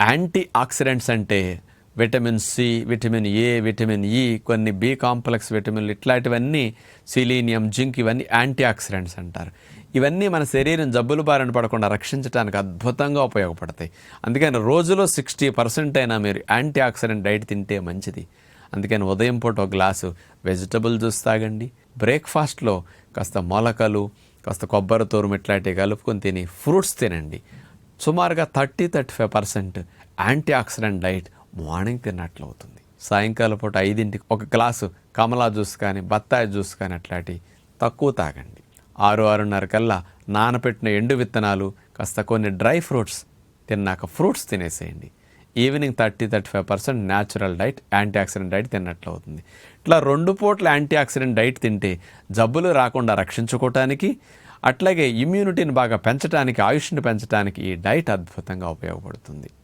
Anti oxidants అంటే vitamin C vitamin A vitamin E కొన్ని B complex విటమిన్లు ఇట్లాంటివన్నీ సిలీనియం జింక్ ఇవన్నీ యాంటీ ఆక్సిడెంట్స్ అంటారు. ఇవన్నీ మన శరీరం జబ్బులు బారిన పడకుండా రక్షించడానికి అద్భుతంగా ఉపయోగపడతాయి. అందుకని రోజులో సిక్స్టీ పర్సెంట్ అయినా మీరు యాంటీ ఆక్సిడెంట్ డైట్ తింటే మంచిది. అందుకని ఉదయం పూట ఒక గ్లాసు వెజిటబుల్ జ్యూస్ తాగండి. బ్రేక్ఫాస్ట్లో కాస్త మొలకలు కాస్త కొబ్బరి తూరం ఇట్లాంటివి కలుపుకొని తిని ఫ్రూట్స్ తినండి. సుమారుగా thirty thirty five percent antioxidant diet morning తిన్నట్లు అవుతుంది. సాయంకాలం పూట ఐదింటికి ఒక గ్లాసు కమలా జ్యూస్ కానీ బత్తాయి జ్యూస్ కానీ అట్లాంటివి తక్కువ తాగండి. ఆరు ఆరున్నర కల్లా నానపెట్టిన ఎండు విత్తనాలు కాస్త కొన్ని డ్రై ఫ్రూట్స్ తిన్నాక fruits తినేసేయండి. Evening thirty thirty five percent natural diet antioxidant diet తిన్నట్లు అవుతుంది. ఇట్లా రెండు పూట్ల యాంటీ ఆక్సిడెంట్ డైట్ తింటే జబ్బులు రాకుండా రక్షించుకోవటానికి అట్లాగే ఇమ్యూనిటీని బాగా పెంచడానికి ఆయుష్ని పెంచడానికి ఈ డైట్ అద్భుతంగా ఉపయోగపడుతుంది.